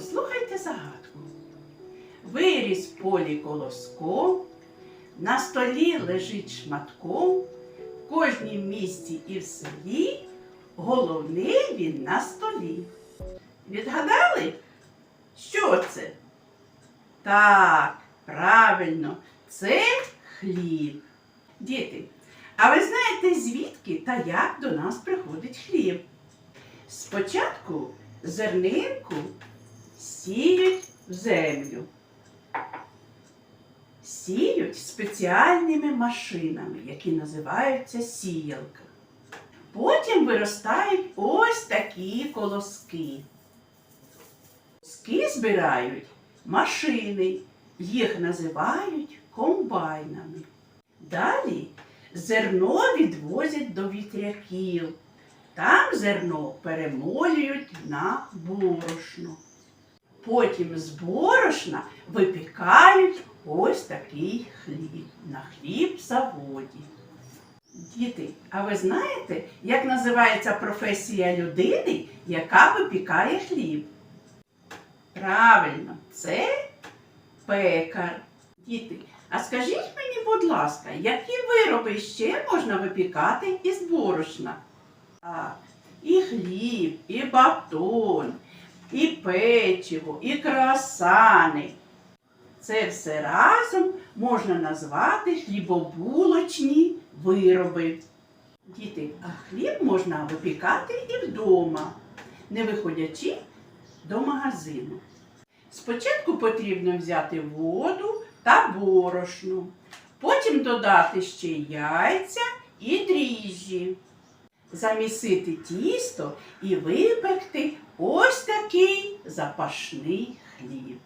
Послухайте загадку. Виріс полі колоском, на столі лежить шматком, в кожній місті і в селі, головний він на столі. Відгадали, що це? Так, правильно, це хліб. Діти, а ви знаєте, звідки та як до нас приходить хліб? Спочатку зернинку сіють в землю. Сіють спеціальними машинами, які називаються сіялка. Потім виростають ось такі колоски. Колоски збирають машини, їх називають комбайнами. Далі зерно відвозять до вітряків. Там зерно перемолюють на борошно. Потім з борошна випікають ось такий хліб на хліб-заводі. Діти, а ви знаєте, як називається професія людини, яка випікає хліб? Правильно, це пекар. Діти, а скажіть мені, будь ласка, які вироби ще можна випікати із борошна? Так, і хліб, і батон, і печиво, і круасани. Це все разом можна назвати хлібобулочні вироби. Діти, а хліб можна випікати і вдома, не виходячи до магазину. Спочатку потрібно взяти воду та борошно, потім додати ще яйця і дріжджі замісити тісто і випекти ось такий запашний хліб.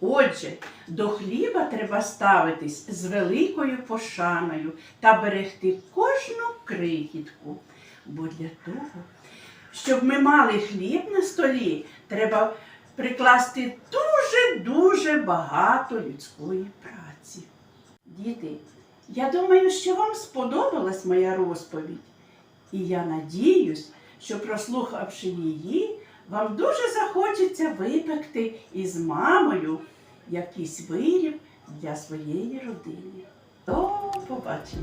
Отже, до хліба треба ставитись з великою пошаною та берегти кожну крихітку. Бо для того, щоб ми мали хліб на столі, треба прикласти дуже-дуже багато людської праці. Діти, я думаю, що вам сподобалась моя розповідь. І я надіюсь, що прослухавши її, вам дуже захочеться випекти із мамою якийсь виріб для своєї родини. До побачення!